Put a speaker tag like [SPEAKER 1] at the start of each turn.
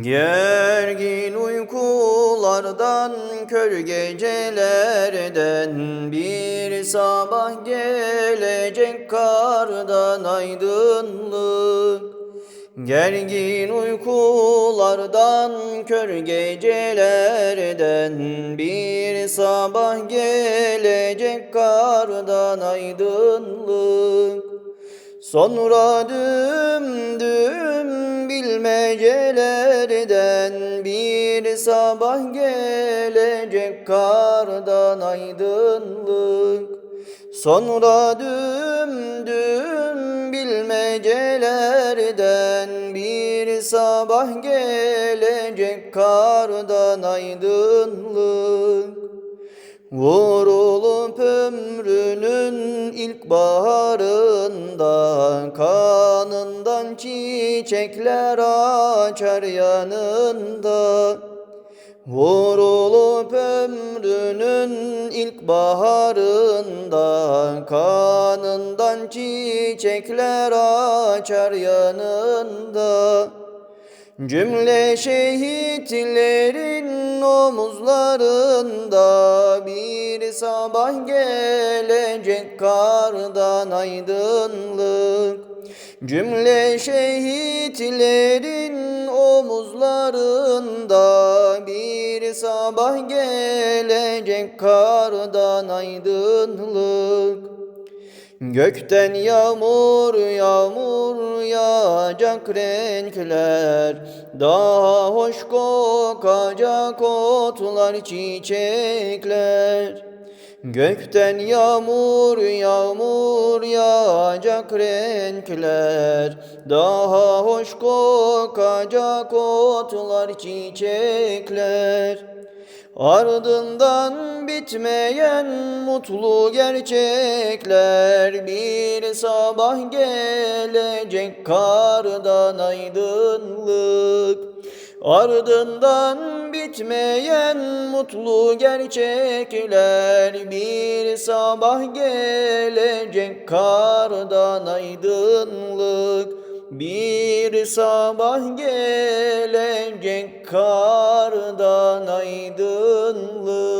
[SPEAKER 1] Gergin uykulardan, kör gecelerden bir sabah gelecek kardan aydınlık. Gergin uykulardan, kör gecelerden bir sabah gelecek kardan aydınlık. Sonra düm düm bilmecelerden bir sabah gelecek kardan aydınlık. Sonra düm düm bilmecelerden bir sabah gelecek kardan aydınlık. Vurulup baharında Kanından çiçekler açar yanında. Vurulup ömrünün ilk baharında Kanından çiçekler açar yanında Cümle şehitlerin omuzlarında bir sabah gelecek kardan aydınlık. Cümle şehitlerin omuzlarında bir sabah gelecek kardan aydınlık. Gökten yağmur yağmur yağacak renkler. Daha hoş kokacak otlar çiçekler. Gökten yağmur yağmur yağacak renkler. Daha hoş kokacak otlar çiçekler Ardından bitmeyen mutlu gerçekler Bir sabah gelecek kardan aydınlık. Ardından bitmeyen mutlu gerçekler Bir sabah gelecek kardan aydınlık. Bir sabah gelecek kardan aydınlık